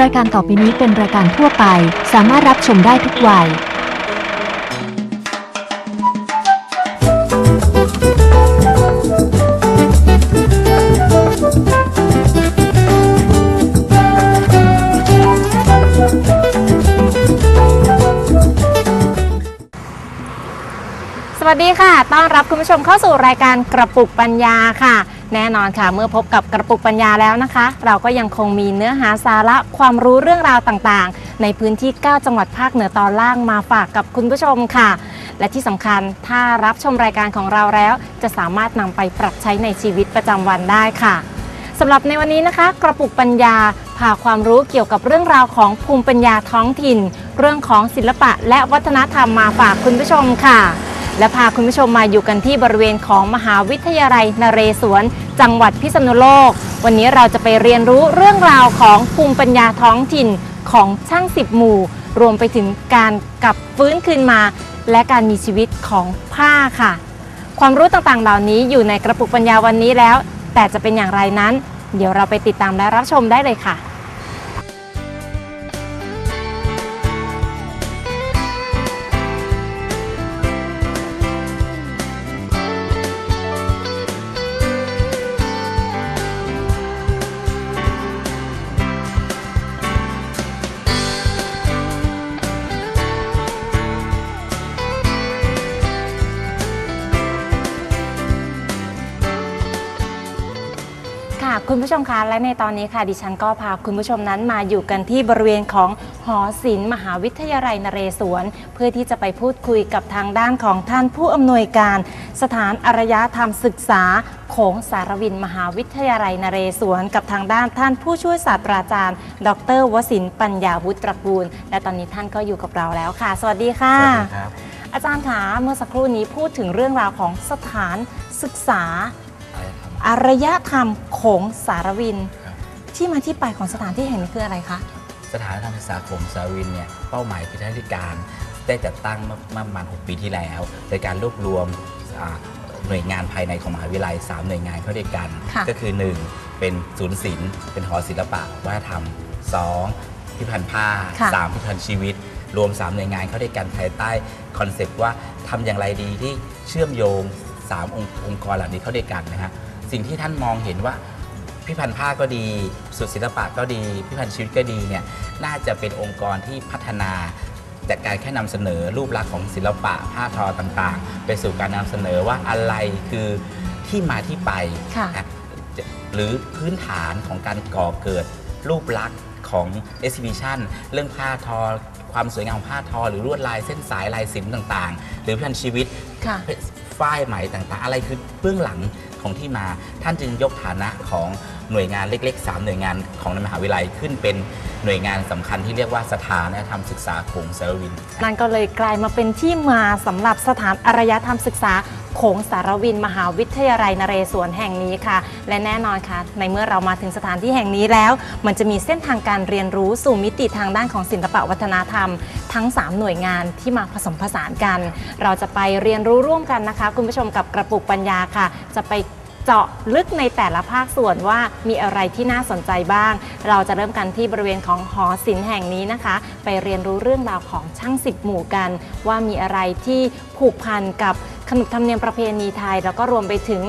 รายการต่อไปนี้เป็นรายการทั่วไป สามารถรับชมได้ทุกวัย สวัสดีค่ะ ต้อนรับคุณผู้ชมเข้าสู่รายการกระปุกปัญญาค่ะ แน่นอนค่ะ เมื่อพบกับกระปุกปัญญาแล้วนะคะ เราก็ยังคงมีเนื้อหาสาระความรู้เรื่องราวต่างๆ ในพื้นที่ 9 จังหวัดภาคเหนือตอนล่างมาฝากกับคุณผู้ชมค่ะ และที่สำคัญถ้ารับชมรายการของเราแล้ว จะสามารถนำไปปรับใช้ในชีวิตประจำวันได้ค่ะสำหรับในวันนี้นะคะ กระปุกปัญญาพาความรู้เกี่ยวกับเรื่องราวของภูมิปัญญาท้องถิ่น เรื่องของศิลปะและวัฒนธรรมมาฝากคุณผู้ชมค่ะ และพาคุณผู้ชมมาอยู่กันที่บริเวณของมหาวิทยาลัยนเรศวร จังหวัดพิษณุโลก วันนี้เราจะไปเรียนรู้เรื่องราวของภูมิปัญญาท้องถิ่นของช่างสิบหมู่ รวมไปถึงการกลับฟื้นคืนมา และการมีชีวิตของผ้าค่ะ ความรู้ต่างๆ เหล่านี้อยู่ในกระปุกปัญญาวันนี้แล้ว แต่จะเป็นอย่างไรนั้น เดี๋ยวเราไปติดตามและรับชมได้เลยค่ะ ค่ะคุณผู้ชมคะและในตอนนี้ค่ะ ดิฉันก็พาคุณผู้ชมนั้นมาอยู่กันที่บริเวณของหอศิลป์มหาวิทยาลัยนเรศวร เพื่อที่จะไปพูดคุยกับทางด้านของท่านผู้อำนวยการ สถานอารยธรรมศึกษาโขงสารวินมหาวิทยาลัยนเรศวร กับทางด้านท่านผู้ช่วยศาสตราจารย์ ดรวสินทร์ปัญญาวุฒิตระกูล และตอนนี้ท่านก็อยู่กับเราแล้วค่ะ สวัสดีค่ะสวัสดีครับอาจารย์คะเมื่อสักครู่นี้พูดถึงเรื่องราวของสถานศึกษา อะไรครับอารยธรรมโขงสารวินครับที่มาที่ไปของสถานที่แห่งนี้คืออะไรคะสถานธรรมศึกษาโขงสาวินเนี่ยเป้าหมายคือท่านธิการได้จัดตั้งเมื่อเมื่อประมาณ 6 ปีที่แล้ว โดยการรวบรวมอ่าหน่วยงานภายในของมหาวิทยาลัย 3 หน่วยงานเข้าด้วยกันค่ะก็คือ 1 เป็นศูนย์ศิลป์เป็นหอศิลปะวัฒนธรรม 2 พิพิธภัณฑ์ผ้าค่ะ3พิพิธภัณฑ์ชีวิต รวม 3 หน่วยงานเข้าด้วยกันภายใต้คอนเซปต์ว่าทำอย่างไรดีที่เชื่อมโยง3องค์องค์กรเหล่านี้เข้าด้วยกันนะฮะ สิ่งที่ท่านมองเห็นว่าพิพิธภัณฑ์ผ้าก็ดีสุดศิลปะก็ดี พิพิธภัณฑ์ชีวิตก็ดีเนี่ยน่าจะเป็นองค์กรที่พัฒนาจากการแค่นำเสนอรูปลักษณ์ของศิลปะผ้าทอต่างๆ ไปสู่การนำเสนอว่าอะไรคือที่มาที่ไปค่ะนะจะหรือพื้นฐานของการก่อเกิดรูปลักษณ์ของ exhibition เรื่องผ้าทอความสวยงามของผ้าทอ หรือลวดลายเส้นสายลายสินต่างๆ หรือพิพิธภัณฑ์ชีวิตค่ะฝ้ายไหมต่างๆ อะไรคือเบื้องหลัง ของที่มา ท่านจึงยกฐานะของ หน่วยงานเล็ก ๆ 3 หน่วยงานของในมหาวิทยาลัยขึ้นเป็นหน่วยงานสำคัญที่เรียกว่าสถานธรรมศึกษาโขงสารวิน นั่นก็เลยกลายมาเป็นที่มาสำหรับสถานอารยธรรมศึกษาโขงสารวิน มหาวิทยาลัยนเรศวรแห่งนี้ค่ะ และแน่นอนค่ะ ในเมื่อเรามาถึงสถานที่แห่งนี้แล้ว มันจะมีเส้นทางการเรียนรู้สู่มิติทางด้านของศิลปวัฒนธรรม ทั้ง 3 หน่วยงานที่มาผสมผสานกัน เราจะไปเรียนรู้ร่วมกันนะคะ คุณผู้ชมกับกระปุกปัญญาค่ะ จะไป เจาะลึกในแต่ละภาคส่วนว่ามีอะไรที่น่าสนใจบ้าง เราจะเริ่มกันที่บริเวณของหอศิลป์แห่งนี้นะคะ ไปเรียนรู้เรื่องราวของช่างสิบหมู่กัน ว่ามีอะไรที่ผูกพันกับขนบธรรมเนียมประเพณีไทย แล้วก็รวมไปถึง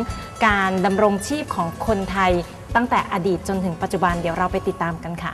การดำรงชีพของคนไทย ตั้งแต่อดีตจนถึงปัจจุบันเดี๋ยวเราไปติดตามกันค่ะ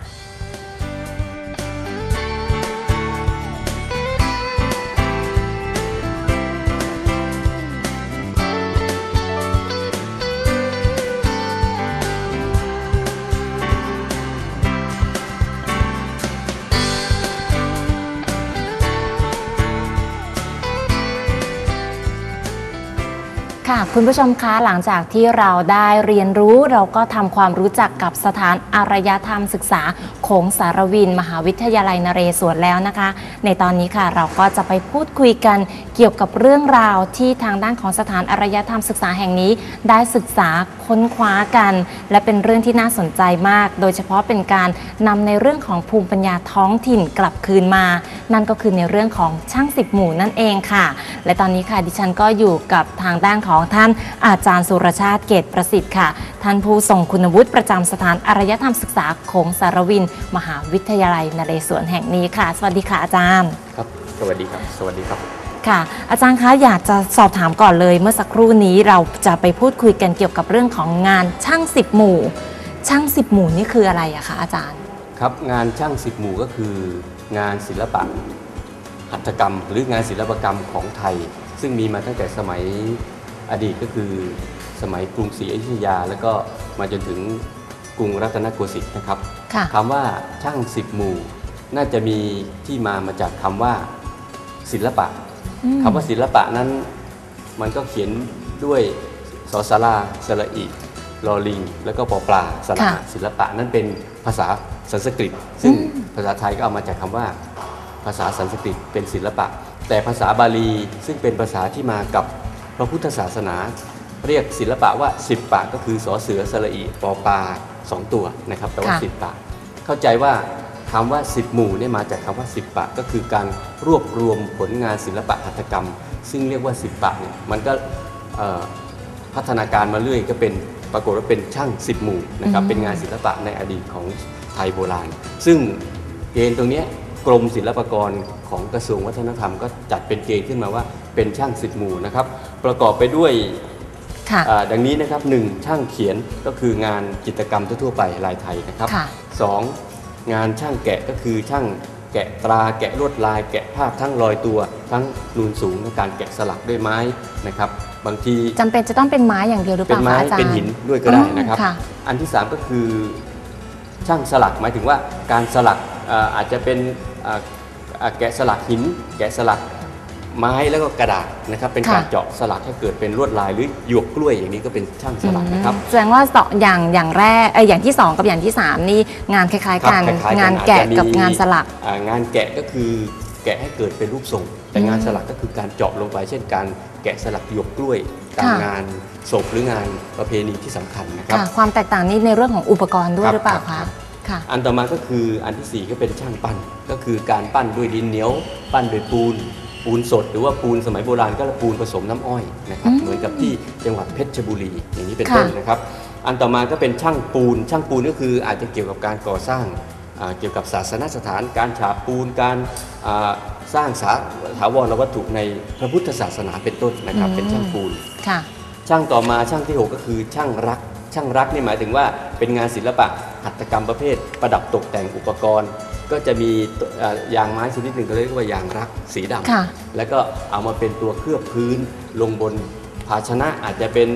คุณผู้ชมคะหลังจากที่เราได้เรียนรู้เราก็ทำความรู้จักกับสถานอารยธรรมศึกษาโขงสารวิน มหาวิทยาลัยนเรศวรแล้วนะคะ ในตอนนี้ค่ะเราก็จะไปพูดคุยกันเกี่ยวกับเรื่องราวที่ทางด้านของสถานอารยธรรมศึกษาแห่งนี้ ได้ศึกษาค้นคว้ากัน และเป็นเรื่องที่น่าสนใจมาก โดยเฉพาะเป็นการนำในเรื่องของภูมิปัญญาท้องถิ่นกลับคืนมา นั่นก็คือในเรื่องของช่างสิบหมู่นั่นเองค่ะ และตอนนี้ค่ะดิฉันก็อยู่กับทางด้านของท่านอาจารย์สุรชาติเกตประสิทธิ์ค่ะ ท่านผู้ทรงคุณวุฒิประจำสถานอารยธรรมศึกษาโขงสารวิน มหาวิทยาลัยนเรศวรแห่งนี้ค่ะ สวัสดีค่ะอาจารย์ครับสวัสดีครับ สวัสดีครับค่ะ อาจารย์คะอยากจะสอบถามก่อนเลย เมื่อสักครู่นี้เราจะไปพูดคุยกันเกี่ยวกับเรื่องของงานช่างสิบหมู่ ช่างสิบหมู่นี่คืออะไรอะคะอาจารย์ครับงานช่างสิบหมู่ก็คืองานศิลปะหัตถกรรม หรืองานศิลปกรรมของไทย ซึ่งมีมาตั้งแต่สมัย อดีตก็คือสมัยกรุงศรีอยุธยา แล้วก็มาจนถึงกรุงรัตนโกสินทร์นะครับค่ะ คำว่าช่างสิบหมู่น่าจะมีที่มามาจากคำว่าศิลปะ อืม คำว่าศิลปะนั้นมันก็เขียนด้วยสอสาราสระอิลอลิง แล้วก็ปอปลาสระค่ะศิลปะนั้นเป็นภาษาสันสกฤต ซึ่งอืมภาษาไทยก็เอามาจากคำว่า ภาษาสันสกฤตเป็นศิลปะ แต่ภาษาบาลีซึ่งเป็นภาษาที่มากับพ ระพุทธศาสนาเรียกศิลปะว่าสิบปะก็คือสอเสือสระอิปอปลาสองตัวนะครับแปลว่าค่ะสิบปะ เข้าใจว่าคำว่าสิบหมู่เนี่ยมาจากคำว่าสิบปะก็คือการรวบรวมผลงานศิลปะหัตถกรรม ซึ่งเรียกว่าสิบปะเนี่ยมันก็เอ่อพัฒนาการมาเรื่อยก็เป็นปรากฏว่าเป็นช่างสิบหมู่นะครับอืมเป็นงานศิลปะในอดีตของไทยโบราณ ซึ่งเกณฑ์ตรงเนี้ยกรมศิลปากรของกระทรวงวัฒนธรรม ก็จัดเป็นเกณฑ์ขึ้นมาว่าเป็นช่างสิบหมู่นะครับ ประกอบไปด้วยค่ะอ่าดังนี้นะครับหนึ่งช่างเขียนก็คืองานจิตรกรรมทั่วๆไปลายไทยนะครับ ค่ะสองงานช่างแกะก็คือช่างแกะตราแกะลวดลาย แกะภาพทั้งลอยตัว ทั้งนูนสูงในการแกะสลักด้วยไม้นะครับ บางทีจำเป็นจะต้องเป็นไม้อย่างเดียวหรือเปเป็นล่าไม้คะอาจารย์ เป็นหินด้วยก็ได้นะครับอ๋อค่ะ อันที่สามก็คือช่างสลักหมายถึงว่าการสลักอ่าอาจจะเป็นอ่าอ่าแกะสลักหิน แกะสลัก ไม้แล้วก็กระดาษนะครับเป็นการค่ะเจาะสลักให้เกิดเป็นลวดลายหรือหยวกกล้วยอย่างนี้ก็เป็นช่างสลักนะครับอืมแสดงว่าสองอย่างอย่างแรกเอยอย่างที่สองกับอย่างที่สามนี่งานคล้ายๆกันครับคล้ายๆงานอาจแกะจะมีกับงานสลักอ่างานแกะก็คือแกะให้เกิดเป็นรูปทรง แต่อืมงานสลักก็คือการเจาะลงไป เช่นการแกะสลักหยวกกล้วยตามค่ะงานศพหรืองานประเพณีที่สำคัญนะครับค่ะความแตกต่างนี้ในเรื่องของอุปกรณ์ด้วยครับหรือเปล่าครัคะบค่ะอันต่อมาก็คืออันที่ 4 ก็เป็นช่างปั้น ก็คือการปั้นด้วยดินเหนียว ปั้นด้วยปูน ปูนสดหรือว่าปูนสมัยโบราณก็ปูนผสมน้ำอ้อยนะครับอืมเหมือนกับที่จังหวัดเพชรบุรีอย่างนี้เป็นค่ะต้นนะครับ อันต่อมาก็เป็นช่างปูน ช่างปูนก็คืออาจจะเกี่ยวกับการก่อสร้างอ่าเกี่ยวกับศาสนสถาน การฉาบปูนการอ่าสร้างสาถาวรวัตถุในพระพุทธศาสนาเป็นต้นนะครับ เป็นช่างปูน ค่ะ ช่างต่อมาช่างที่ 6 ก็คือช่างรัก ช่างรักนี่หมายถึงว่าเป็นงานศิลปะหัตถกรรมประเภท ประดับตกแต่งอุปกรณ์ ก็จะมีตัวเอ่อยางไม้ชนิดหนึ่งก็เรียกว่ายางรักสีดค่ะำแล้วก็เอามาเป็นตัวเคลือบพื้นลงบนภาชนะอาจจะเป็น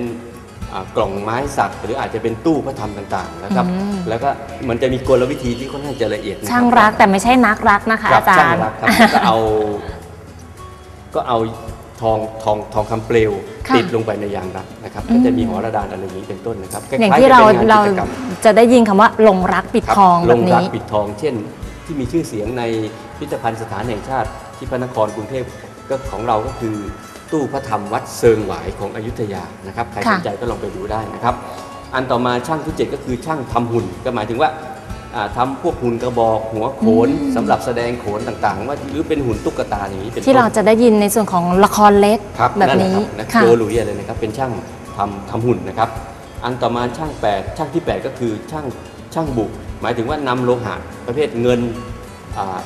อ่ากล่องไม้สัก หรืออาจจะเป็นตู้พระธรรมต่างๆนะครับ อืม แล้วก็มันจะมีกลวิธีที่ค่อนข้างจะละเอียดนะคบ ช่างรักแต่ไม่ใช่นักรักนะคะครับอาจารช่างย์รักครับก็เอา ก็เอาทองทองทองคำเปลวค่ะติดลงไปในยางรักนะครับ อืมก็จะมีหอระดานอะไรอย่างนี้เป็นต้นนะครับคล้ๆอย่างที่เรากับป็นงนเราจิตกมจะได้ยินคำว่าลงรักปิดครับทองลแบบงรักนี้ ปิดทอง เช่น ที่มีชื่อเสียงในพิพิธภัณฑ์สถานแห่งชาติที่พระนครกรุงเทพก็ของเราก็คือตู้พระธรรมวัดเซิงหวายของอยุธยานะครับใครค่ะสนใจก็ลองไปดูได้นะครับ อันต่อมาช่างที่เจ็ดก็คือช่างทำหุ่น ก็หมายถึงว่าอ่าทำพวกหุ่นกระบอกหัวโขนสำหรับแสดงโขนต่างๆ ว่าหรือเป็นหุ่นตุ๊กตาอย่างนี้เป็นต้นที่เราจะได้ยินในส่วนของละครเล็กครับแบบนั่นแหละนี้ครับนะค่ะโจหลุยอะไรนะครับเป็นช่างทำทำหุ่นนะครับ อันต่อมาช่างแปดช่างที่ 8 ก็คือช่างช่างบุห มายถึงว่านำโลหะประเภทเงินอา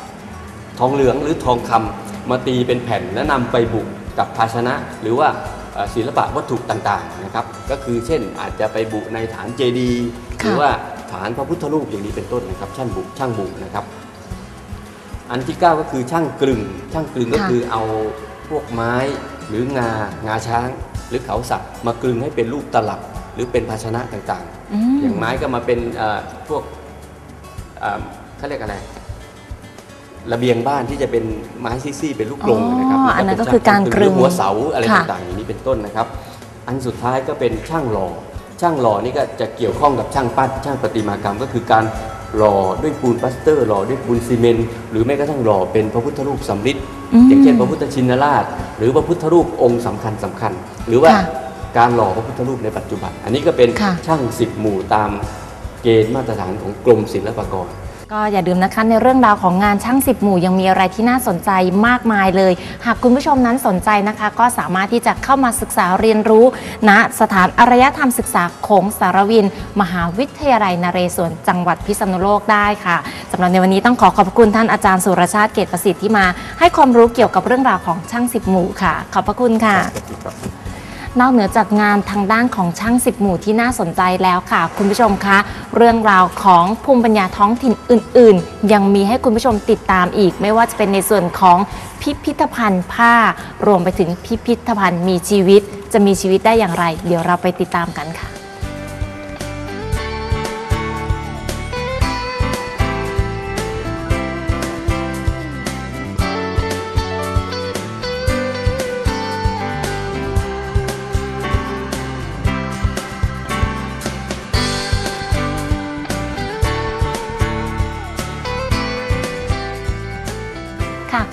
ทองเหลืองหรือทองคำมาตีเป็นแผ่นแล้วนำไปบุกับภาชนะ หรือว่าเอ่อศิลปะวัตถุต่างๆนะครับ ก็คือเช่นอาจจะไปบุในฐานเจดีย์หรือว่าฐานพระพุทธรูปอย่างนี้เป็นต้นนะครับช่างบุช่างบุนะครับ อันที่ 9 ก็คือช่างกลึง ช่างกลึงก็ค่ะคือเอาพวกไม้หรืองางาช้าง หรือเขาสักมากลึงให้เป็นรูปตลับ หรือเป็นภาชนะต่างอืมๆอย่างไม้ก็มาเป็นเอ่อพวก เอ่อเขาเรียกอะไร ระเบียงบ้านที่จะเป็นไม้ซี่ๆเป็นลูกกลงอ๋อนะครับอันนั้นเป็ก็คือการกลึงหอหัวเสาอะไรค่ะต่างๆอย่างนี้เป็นต้นนะครับ อันสุดท้ายก็เป็นช่างหล่อช่างหล่อนี่ก็จะเกี่ยวข้องกับช่างปั้นช่างประติมากรรมก็คือการหล่อด้วยปูนปลาสเตอร์หล่อด้วยปูนซีเมนต์หรือแม้กระทั่งหล่อเป็นพระพุทธรูปสำริดอืมอย่างเช่นพระพุทธชินราช หรือพระพุทธรูปองค์สำคัญสำคัญ หรือว่าค่ะการหล่อพระพุทธรูปในปัจจุบัน อันนี้ก็เป็นค่ะช่างสิบหมู่ตาม เกณฑ์มาตรฐานของกรมศิลปากร ก็อย่าลืมนะคะในเรื่องราวของงานช่างสิบหมู่ยังมีอะไรที่น่าสนใจมากมายเลย หากคุณผู้ชมนั้นสนใจนะคะ ก็สามารถที่จะเข้ามาศึกษาเรียนรู้ณสถานอารยธรรมศึกษาโขงสารวิน มหาวิทยาลัยนเรศวรจังหวัดพิษณุโลกได้ค่ะสำหรับในวันนี้ต้องขอขอบพระคุณท่านอาจารย์สุรชาติเกตประสิทธิ์ที่มา ให้ความรู้เกี่ยวกับเรื่องราวของช่างสิบหมู่ค่ะ ขอบพระคุณค่ะ นอกเหนือจากงานทางด้านของช่างสิบหมู่ที่น่าสนใจแล้วค่ะ คุณผู้ชมคะเรื่องราวของภูมิปัญญาท้องถิ่นอื่น ๆ ยังมีให้คุณผู้ชมติดตามอีก ไม่ว่าจะเป็นในส่วนของพิพิธภัณฑ์ผ้ารวมไปถึงพิพิธภัณฑ์มีชีวิต จะมีชีวิตได้อย่างไร เดี๋ยวเราไปติดตามกันค่ะค่ะ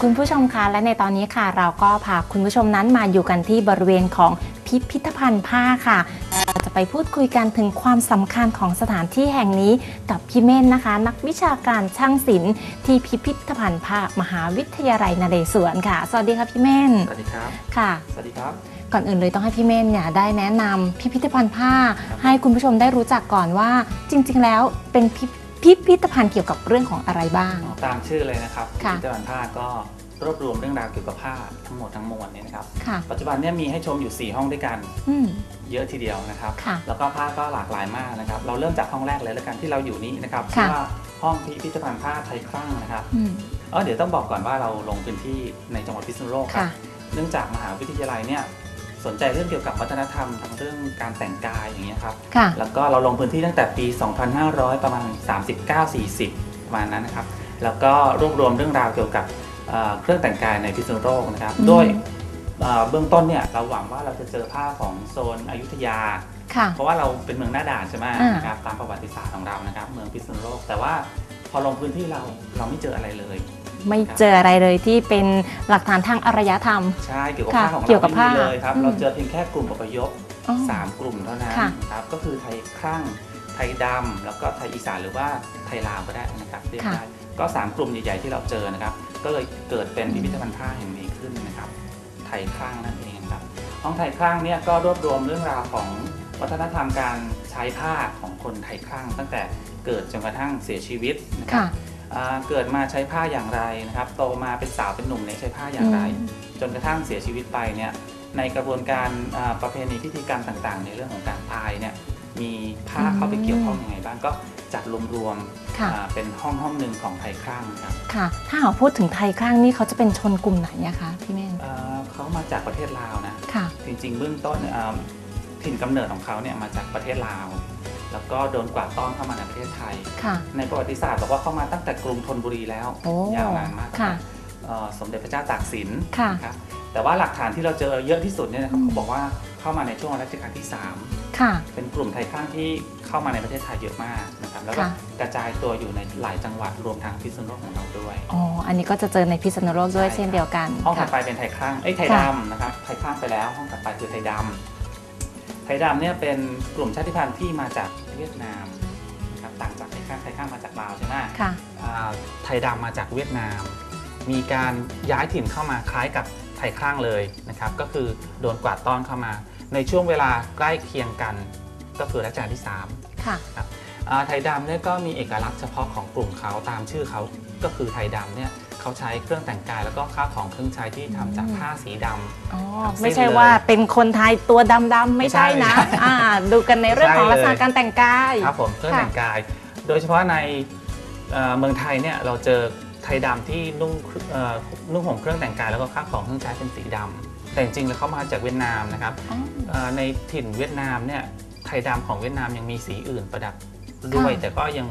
คุณผู้ชมคะและในตอนนี้ค่ะ เราก็พาคุณผู้ชมนั้นมาอยู่กันที่บริเวณของพิพิธภัณฑ์ผ้าค่ะเราจะไปพูดคุยกันถึงความสำคัญของสถานที่แห่งนี้กับพี่เม่นนะคะ นักวิชาการช่างศิลป์ที่พิพิธภัณฑ์ผ้ามหาวิทยาลัยนเรศวรค่ะ สวัสดีค่ะพี่เม่นสวัสดีครับค่ะ สวัสดีครับ ก่อนอื่นเลยต้องให้พี่เม่นเนี่ยได้แนะนำพิพิธภัณฑ์ผ้า ให้คุณผู้ชมได้รู้จักก่อนว่า จริง ๆ แล้วเป็นพิพิพิธภัณฑ์เกี่ยวกับเรื่องของอะไรบ้าง ตามชื่อเลยนะครับค่ะพิพิธภัณฑ์ผ้าก็ รวบรวมเรื่องราวเกี่ยวกับผ้าทั้งหมดทั้งมวลเนี่ยนะครับ ค่ะ ปัจจุบันเนี่ยมีให้ชมอยู่ 4 ห้องด้วยกัน อืม เยอะทีเดียวนะครับ ค่ะแล้วก็ผ้าก็หลากหลายมากนะครับ เราเริ่มจากห้องแรกเลยแล้วกันที่เราอยู่นี้นะครับค่ะ ชื่อว่าห้องพิพิธภัณฑ์ผ้าไทยครั่งนะครับอืม เออเดี๋ยวต้องบอกก่อนว่าเราลงพื้นที่ในจังหวัดพิษณุโลกครัค่ะ บ เนื่องจากมหาวิทยาลัยเนี่ยสนใจเรื่องเกี่ยวกับวัฒนธรรมทางเรื่องการแต่งกายอย่างเงี้ยครับ ค่ะ แล้วก็เราลงพื้นที่ตั้งแต่ปี 2500 ประมาณ 39-40 ประมาณนั้นนะครับ แล้วก็รวบรวมเรื่องราวเกี่ยวกับ เอ่อเครื่องแต่งกายในพิษณุโลกนะครับอืมโดยเอ่อเบื้องต้นเนี่ยเราหวังว่าเราจะเจอผ้าของโซนอยุธยาค่ะเพราะว่าเราเป็นเมืองหน้าด่านใช่ไหมอ่านนะครับตามประวัติศาสตร์ของเรานะครับ เมืองพิษณุโลก แต่ว่าพอลงพื้นที่เราเราไม่เจออะไรเลยไม่เจออะไรเลยที่เป็นหลักฐานทางอารยธรรม ใช่เกี่ยวกับค่ะผ้าของเราเกี่ยวกับไม่มีผ้าเลยครับอืมเราเจอเพียงแค่กลุ่มอพยพอ๋อสามกลุ่มเท่านั้นค่ะนะครับก็คือไทยครั่งไทยดำแล้วก็ไทยอีสานหรือว่าไทยลาวก็ได้นะครับเรียกค่ะได้ก็สามกลุ่มใหญ่ ๆ ที่เราเจอนะครับ ก็เลยเกิดเป็นพิพิธภัณฑ์ผ้าแห่งนี้ขึ้นนะครับ ไทยครั่งนั่นเองครับ ห้องไทยครั่งเนี่ยก็รวบรวมเรื่องราวของวัฒนธรรมการใช้ผ้าของคนไทยครั่ง ตั้งแต่เกิดจนกระทั่งเสียชีวิตนะครัค่ะบอ่าเกิดมาใช้ผ้าอย่างไรนะครับโตมาเป็นสาวเป็นหนุ่มเนี่ยใช้ผ้าอย่างไรอืมจนกระทั่งเสียชีวิตไปเนี่ยในกระบวนการอ่าประเพณีพิธีกรรมต่างๆ ในเรื่องของการตายเนี่ยมีผ้าเข้าไปเกี่ยวข้องยังไงบ้างก็ จัดรวมๆค่ะอ่าเป็นห้องห้องหนึ่งของไทยครั่งครับค่ะ ถ้าหากพูดถึงไทยครั้งนี่เขาจะเป็นชนกลุ่มไหนอะคะพี่เม่นเอ่อเขามาจากประเทศลาวนะ ค่ะ จริงๆเบื้องต้นเนี่ยอ่าถิ่นกำเนิดของเขาเนี่ยมาจากประเทศลาว แล้วก็โดนกวาดต้อนเข้ามาในประเทศไทย ค่ะ ในประวัติศาสตร์บอกว่าเข้ามาตั้งแต่กรุงธนบุรีแล้วโอ้ ยาวนานมากค่ะ เอ่อสมเด็จพระเจ้าตากสินค่ะ นะครับแต่ว่าหลักฐานที่เราเจอเยอะที่สุดเนี่ยนะครับอืม เขาบอกว่าเข้ามาในช่วงรัชกาลที่ 3 ค่ะ เป็นกลุ่มไทยข้างที่เข้ามาในประเทศไทยเยอะมากนะครับแล้วก็ค่ะ กระจายตัวอยู่ในหลายจังหวัดรวมทางพิษณุโลกของเราด้วยอ๋ออันนี้ก็จะเจอในพิษณุโลกด้วยใช่เช่นเดียวกันห้องถัค่ะ ดไปเป็นไทยข้างเอ้ยไทยค่ะ ดำนะครับไทยข้างไปแล้วห้องถัดไปคือไทยดำไทยดำเนี่ยเป็นกลุ่มชาติพันธุ์ที่มาจากเวียดนามนะครับต่างจากไทยข้างไทยข้างมาจากลาวใช่ไหม ค่ะ อ่าไทยดำมาจากเวียดนาม มีการย้ายถิ่นเข้ามาคล้ายกับไทยข้างเลยนะครับ ก็คือโดนกวาดต้อนเข้ามา ในช่วงเวลาใกล้เคียงกัน ก็คือรัชกาลที่3ค่ะอ่าไทยดำเนี่ยก็มีเอกลักษณ์เฉพาะของกลุ่มเขาตามชื่อเขาก็คือไทยดำเนี่ยเขาใช้เครื่องแต่งกายแล้วก็ข้าวของเครื่องใช้ที่ทำจากอืมผ้าสีดำอ๋อทั้งสิ้นไม่ใช่ว่าเป็นคนไทยตัวดำๆไม่ใช่นะไม่ใช่อ่าดูกันในเรื่องของใช่เลยลักษณะการแต่งกายครับผมเครื่องค่ะแต่งกาย โดยเฉพาะในเอ่อเมืองไทยเนี่ยเราเจอไทยดำที่นุ่งเอ่อนุ่งห่มเครื่องแต่งกายแล้วก็ข้าวของเครื่องใช้เป็นสีดำ แต่จริงๆแล้วเขามาจากเวียดนามนะครับอ๋อเอ่อในถิ่นเวียดนามเนี่ยไทยดำของเวียดนามยังมีสีอื่นประดับด้วยค่ะแต่ก็ยัง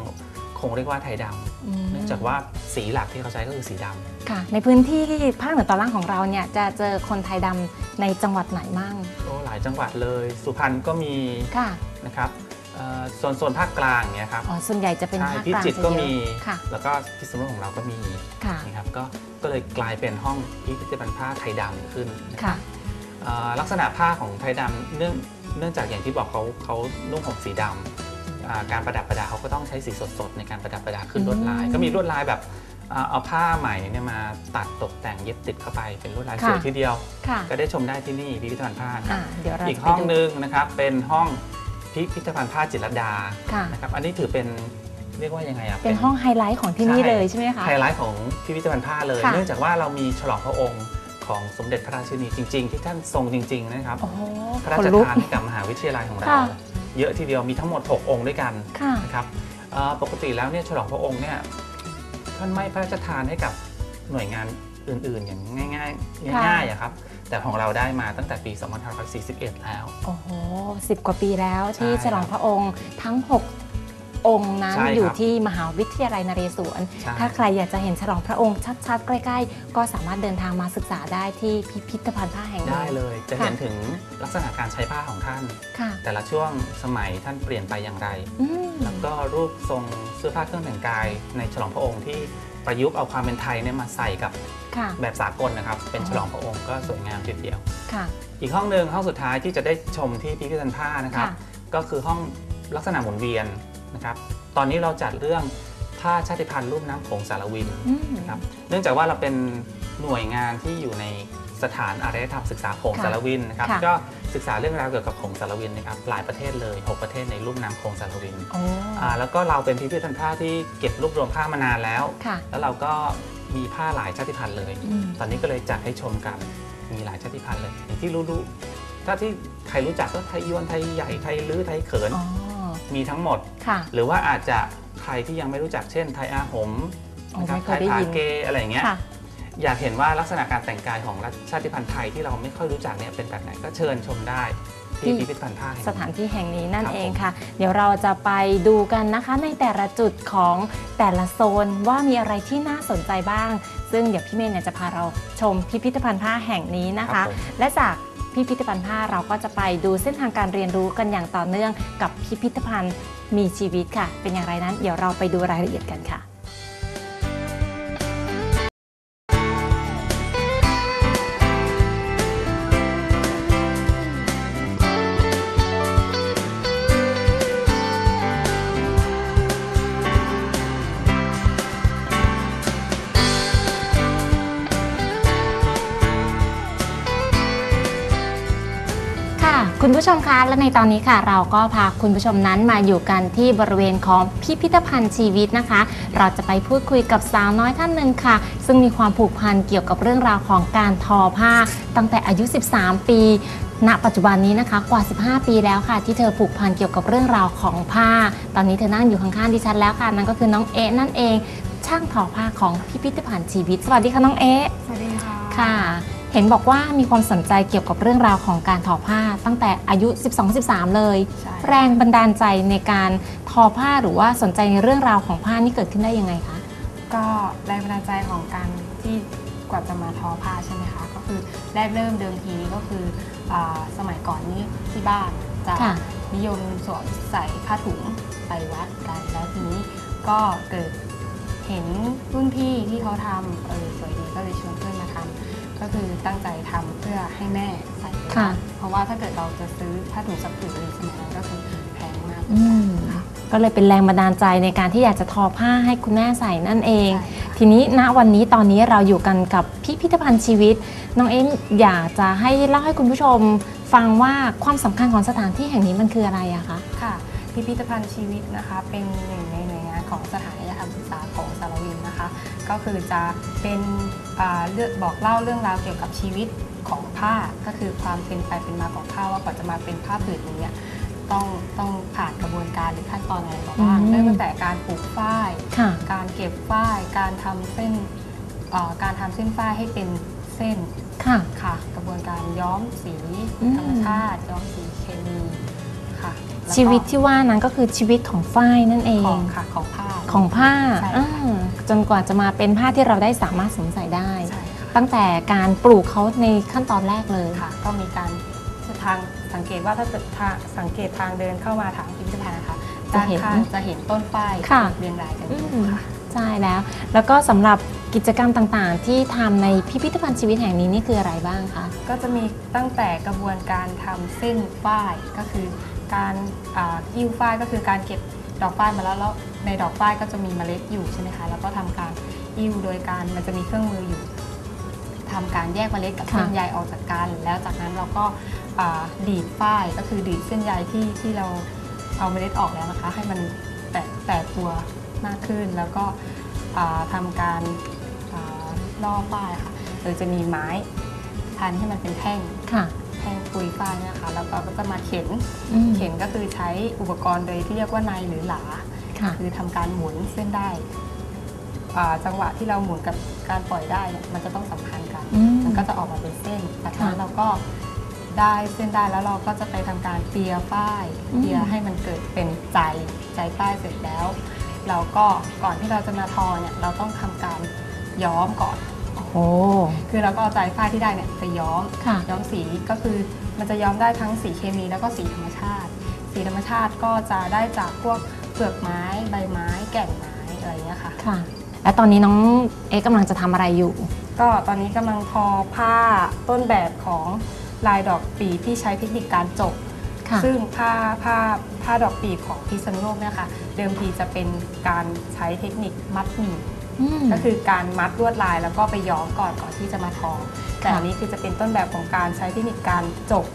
คงเรียกว่าไทยดอืมำเนื่องจากว่าสีหลักที่เขาใช้ก็คือสีดำค่ะ ในพื้นที่ภาคเหนือตอนล่างของเราเนี่ยจะเจอคนไทยดำในจังหวัดไหนมั่งโอ้หลายจังหวัดเลย สุพรรณก็มีค่ะนะครับเอ่อ โซนโซนภาคกลางอย่างเงี้ยครับอ๋อส่วนใหญ่จะเป็นใช่ภาคพิกลางจิตรจะก็เยอะมีค่ะ แล้วก็พิษณุโลกของเราก็มีค่ะนะครับก็ก็เลยกลายเป็นห้องพิพิธภัณฑ์ผ้าไทยดำขึ้นค่ะ เอ่อลักษณะผ้าของไทยดำเนื่องเนื่องจากอย่างที่บอกเขาเขานุ่งห่มสีดำอ่าการประดับประดาเขาก็ต้องใช้สีสดๆในการประดับประดาขึ้นลวดลาย อืมก็มีลวดลายแบบอ่าเอาผ้าใหม่เนี่ยมาตัดตกแต่งเย็บติดเข้าไปเป็นลวดลายสวยค่ะ ทีเดียว ค่ะก็ได้ชมได้ที่นี่พิพิธภัณฑ์ผ้าครับอ่าเดี๋ยวเราอีกจะไปห้องดูหนึ่งนะครับเป็นห้อง พิพิธภัณฑ์ผ้าจิตรลดาค่ะ นะครับอันนี้ถือเป็นเรียกว่ายังไงอะเป็นห้องไฮไลท์ของที่นี่ใช่เลยใช่ไหมคะ ไฮไลท์ของพิพิธภัณฑ์ผ้าเลย ค่ะ เนื่องจากว่าเรามีฉลองพระองค์ของสมเด็จพระราชินีจริง ๆ ที่ท่านทรงจริง ๆ นะครับ โอ้โหพระราขนชลุก ทานให้กับมหาวิทยาลัยของเรา ค่ะ เยอะทีเดียวมีทั้งหมด 6 องค์ด้วยกันค่ะ นะครับเอ่อปกติแล้วเนี่ยฉลองพระองค์เนี่ยท่านไม่พระราชทานให้กับหน่วยงานอื่นๆ อย่างง่ายๆง่ายๆอะครับ แต่ของเราได้มาตั้งแต่ปี 2541 แล้ว โอ้โหสิบกว่าปีแล้วที่ใช่ฉลองพระองค์ทั้ง 6 องค์นั้นใช่ครับอยู่ที่มหาวิทยาลัยนเรศวร ใช่ ถ้าใครอยากจะเห็นฉลองพระองค์ชัดๆ ใกล้ๆ ก็สามารถเดินทางมาศึกษาได้ที่พิพิธภัณฑ์ผ้าแห่งนี้ได้เลยจะค่ะเห็นถึงลักษณะการใช้ผ้าของท่าน ค่ะ แต่ละช่วงสมัยท่านเปลี่ยนไปอย่างไร อืม แล้วก็รูปทรงเสื้อผ้าเครื่องแต่งกายในฉลองพระองค์ที่ ประยุกต์เอาความเป็นไทยเนี่ยมาใส่กับค่ะ แบบสากลนะครับ เป็นอ๋อฉลองพระองค์ก็สวยงามทีเดียว ค่ะ อีกห้องหนึ่งห้องสุดท้ายที่จะได้ชมที่พิพิธภัณฑ์ผ้านะครับ ค่ะ ก็คือห้องลักษณะหมุนเวียนนะครับ ตอนนี้เราจัดเรื่องผ้าชาติพันธุ์รูปน้ำโขงสารวิน อืมนะครับเนื่องจากว่าเราเป็นหน่วยงานที่อยู่ใน สถานอารยธรรมศึกษาโขงค่ะสารวินนะครับค่ะก็ศึกษาเรื่องราวเกี่ยวกับโขงสารวินนะครับหลายประเทศเลย 6 ประเทศในลุ่มน้ำโขงสารวินโอ้อ่าแล้วก็เราเป็นพิพิธภัณฑ์ผ้าที่เก็บรวบรวมผ้ามานานแล้วค่ะแล้วเราก็มีผ้าหลายชาติพันธุ์เลยอืมตอนนี้ก็เลยจัดให้ชมกันมีหลายชาติพันธุ์เลยอย่างที่รู้ๆถ้าที่ใครรู้จักก็ไทยยวนไทยใหญ่ไทยลื้อไทยเขินอ๋อมีทั้งหมดค่ะหรือว่าอาจจะใครที่ยังไม่รู้จักเช่นไทยอาหมอ๋อนะครับไม่เคไทยยได้พายินเกอะไรอย่างเงี้ยค่ะ อยากเห็นว่าลักษณะการแต่งกายของชาติพันธุ์ไทยที่เราไม่ค่อยรู้จักเนี่ยเป็นแบบไหนก็เชิญชมได้ที่ที่พิพิธภัณฑ์ผ้าแห่งสถานที่แห่งนี้นั่นครับเองผมค่ะ เดี๋ยวเราจะไปดูกันนะคะในแต่ละจุดของแต่ละโซนว่ามีอะไรที่น่าสนใจบ้าง ซึ่งเดี๋ยวพี่เมย์เนี่ยจะพาเราชมพิพิธภัณฑ์ผ้าแห่งนี้นะครัคะบผมและจากพิพิธภัณฑ์ผ้าเราก็จะไปดูเส้นทางการเรียนรู้กันอย่างต่อเนื่องกับพิพิธภัณฑ์มีชีวิตค่ะ เป็นอย่างไรนั้น เดี๋ยวเราไปดูรายละเอียดกันค่ะ ค่ะคุณผู้ชมคะและในตอนนี้ค่ะ เราก็พาคุณผู้ชมนั้นมาอยู่กันที่บริเวณของพิพิธภัณฑ์ชีวิตนะคะ เราจะไปพูดคุยกับสาวน้อยท่านหนึ่งค่ะ ซึ่งมีความผูกพันเกี่ยวกับเรื่องราวของการทอผ้า ตั้งแต่อายุ 13 ปีณปัจจุบันนี้นะคะกว่า 15 ปีแล้วค่ะ ที่เธอผูกพันเกี่ยวกับเรื่องราวของผ้า ตอนนี้เธอนั่งอยู่ข้างๆดิฉันแล้วค่ะนั่นก็คือน้องเอ๊ะนั่นเอง ช่างทอผ้าของพิพิธภัณฑ์ชีวิต สวัสดีค่ะน้องเอ๊ะสวัสดีค่ะค่ะ เห็นบอกว่ามีความสนใจเกี่ยวกับเรื่องราวของการทอผ้า ตั้งแต่อายุ 12-13 เลย ใช่ แรงบันดาลใจในการทอผ้าหรือว่าสนใจในเรื่องราวของผ้านี่เกิดขึ้นได้ยังไงคะ ก็แรงบันดาลใจของการที่กว่าจะมาทอผ้าใช่ไหมคะ ก็คือแรกเริ่มเดิมทีก็คืออาสมัยก่อนนี้ที่บ้านจะค่ะ นิยมสวมใส่ผ้าถุงไปวัดกัน แล้วทีนี้ก็เกิดเห็นรุ่นพี่ที่เขาทำเออสวยดีก็เลยชวนเพื่อนมาทำ ก็คือตั้งใจทำเพื่อให้แม่ใส่ไปวัดค่ะ เพราะว่าถ้าเกิดเราจะซื้อผ้าถุงสักผืนหนึ่งสมัยนั้นก็คือแพงมากอืมก็เลยเป็นแรงบันดาลใจในการที่อยากจะทอผ้าให้คุณแม่ใส่นั่นเองใช่ค่ะทีนี้ณวันนี้ตอนนี้เราอยู่กันกับพิพิธภัณฑ์ชีวิต น้องเอ็มอยากจะให้เล่าให้คุณผู้ชม ฟังว่าความสำคัญของสถานที่แห่งนี้มันคืออะไรอะคะค่ะพิพิธภัณฑ์ชีวิตนะคะเป็นหนึ่งในหน่วยงานของสถานยธรรมศึกษาของสารวินนะคะ ก็คือจะเป็นอ่า เลือกบอกเล่าเรื่องราวเกี่ยวกับชีวิตของผ้าก็คือความเป็นไปเป็นมาของผ้าว่ากว่าจะมาเป็นผ้าผืนนี้เนี่ยต้องต้องผ่านกระบวนการหรือขั้นตอนอะไรมาบ้างอืมเริ่มตั้งแต่การปลูกฝ้ายค่ะการเก็บฝ้าย การทำเส้นอ่าการทำเส้นฝ้ายให้เป็นเส้นค่ะค่ะ กระบวนการย้อมสีอืมธรรมชาติย้อมสีเคมีค่ะแล้ก็ ชีวิตที่ว่านั้นก็คือชีวิตของฝ้ายนั่นเองของค่ะของผ้าของผ้าใช่ค่ะอ่าจนกว่าจะมาเป็นผ้าที่เราได้สามารถสวมใส่ได้ใช่ค่ะตั้งแต่การปลูกเขาในขั้นตอนแรกเลยค่ะ ก็มีการทางสังเกตว่าถ้าเกิดทางสังเกตทางเดินเข้ามาทางพิพิธภัณฑ์นะคะจะด้านเห็นข้างจะเห็นต้นฝ้ายค่ะเรียงรายกันอยู่อืมค่ะใช่แล้ว แล้วก็สำหรับกิจกรรมต่างๆ ที่ทำในพิพิธภัณฑ์ชีวิตแห่งนี้นี่คืออะไรบ้างคะก็จะมีตั้งแต่กระบวนการทำเส้นฝ้ายก็คือ การอ่ายิ้วฝ้ายก็คือการเก็บดอกฝ้ายมาแล้วแล้วในดอกฝ้ายก็จะมีเมล็ดอยู่ใช่ไหมคะแล้วก็ทำการอิ่วโดยการมันจะมีเครื่องมืออยู่ทำการแยกเมล็ดกับค่ะเส้นใยออกจากกัน แล้วจากนั้นเราก็อ่าดีดฝ้ายก็คือดีดเส้นใยที่ที่เราเอาเมล็ดออกแล้วนะคะ ให้มันแตกแตกตัวมากขึ้นแล้วก็อ่าทำการอ่าล่อฝ้ายค่ะโดยจะมีไม้พันให้มันเป็นแท่งค่ะ แท่งปุยฝ้ายเนะคะ แล้วก็ก็จะมาเข็น อืม เข็นก็คือใช้อุปกรณ์โดยที่เรียกว่าในหรือหลา ค่ะ คือทำการหมุนเส้นได้อ่าจังหวะที่เราหมุนกับการปล่อยได้เนี่ยมันจะต้องสัมพันธ์กัน อืมมันก็จะออกมาเป็นเส้นจากนั้นค่ะเราก็ได้เส้นได้แล้วเราก็จะไปทำการเปียฝ้ายอืมเปียให้มันเกิดเป็นใจใจใต้เสร็จแล้ว เราก็ก่อนที่เราจะมาทอเนี่ยเราต้องทำการย้อมก่อน โอ้ คือเราก็เอาใจฝ้ายที่ได้เนี่ยไปย้อมค่ะ ย้อมสีก็คือมันจะย้อมได้ทั้งสีเคมีแล้วก็สีธรรมชาติ สีธรรมชาติก็จะได้จากพวกเปลือกไม้ ใบไม้ แก่นไม้อะไรอย่างเงี้ยค่ะ ค่ะ และตอนนี้น้องเอ๊ะกำลังจะทำอะไรอยู่ ก็ตอนนี้กำลังทอผ้าต้นแบบของลายดอกปีบที่ใช้เทคนิคการจบ ค่ะ ซึ่งผ้าผ้าผ้าดอกปีบของพิษณุโลกเนี่ยค่ะ เดิมทีจะเป็นการใช้เทคนิคมัดหมี่อืม ก็คือการมัดลวดลายแล้วก็ไปย้อมก่อนก่อนที่จะมาทอ แต่ค่ะอันนี้คือจะเป็นต้นแบบของการใช้เทคนิคการจบ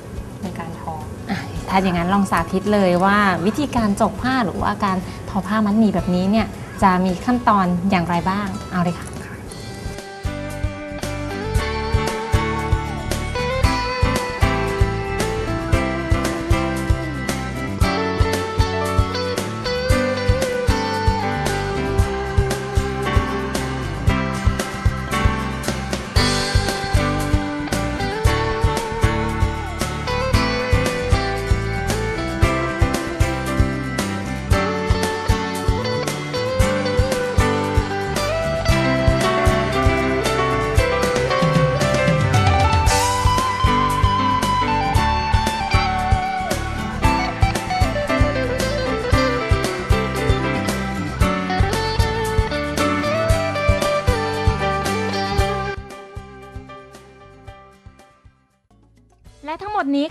ในการทออะถ้าอย่างนั้นลองสาธิตเลยว่าวิธีการจบผ้าหรือว่าการทอผ้ามัดหมี่แบบนี้เนี่ยจะมีขั้นตอนอย่างไรบ้าง เอาเลยค่ะและ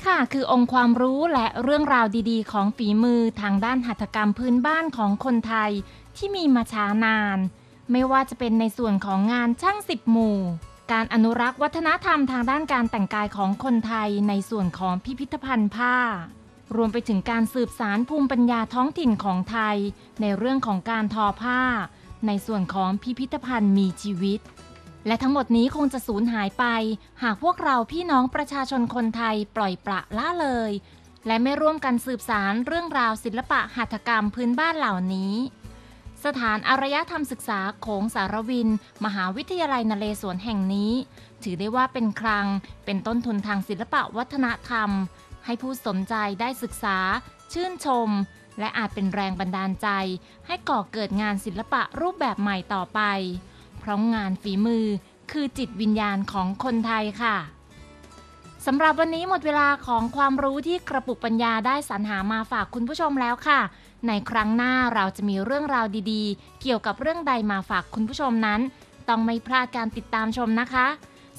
ค่ะ คือองค์ความรู้และเรื่องราวดีๆ ของฝีมือทางด้านหัตถกรรมพื้นบ้านของคนไทยที่มีมาช้านาน ไม่ว่าจะเป็นในส่วนของงานช่างสิบหมู่ การอนุรักษ์วัฒนธรรมทางด้านการแต่งกายของคนไทยในส่วนของพิพิธภัณฑ์ผ้า รวมไปถึงการสืบสารภูมิปัญญาท้องถิ่นของไทย ในเรื่องของการทอผ้า ในส่วนของพิพิธภัณฑ์มีชีวิต และทั้งหมดนี้คงจะสูญหายไป หากพวกเราพี่น้องประชาชนคนไทยปล่อยปละละเลย และไม่ร่วมกันสืบสารเรื่องราวศิลปะหัตถกรรมพื้นบ้านเหล่านี้ สถานอารยธรรมศึกษาโขงสารวิน มหาวิทยาลัยนเรศวรแห่งนี้ ถือได้ว่าเป็นคลัง เป็นต้นทุนทางศิลปะวัฒนธรรม ให้ผู้สนใจได้ศึกษา ชื่นชม และอาจเป็นแรงบันดาลใจ ให้ก่อเกิดงานศิลปะรูปแบบใหม่ต่อไป เพราะงานฝีมือคือจิตวิญญาณของคนไทยค่ะสำหรับวันนี้หมดเวลาของความรู้ที่กระปุกปัญญาได้สรรหามาฝากคุณผู้ชมแล้วค่ะ ในครั้งหน้าเราจะมีเรื่องราวดีๆ เกี่ยวกับเรื่องใดมาฝากคุณผู้ชมนั้น ต้องไม่พลาดการติดตามชมนะคะ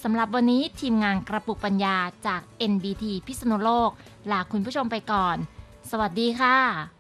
สำหรับวันนี้ทีมงานกระปุกปัญญาจาก NBT พิษณุโลก ลาคุณผู้ชมไปก่อน สวัสดีค่ะ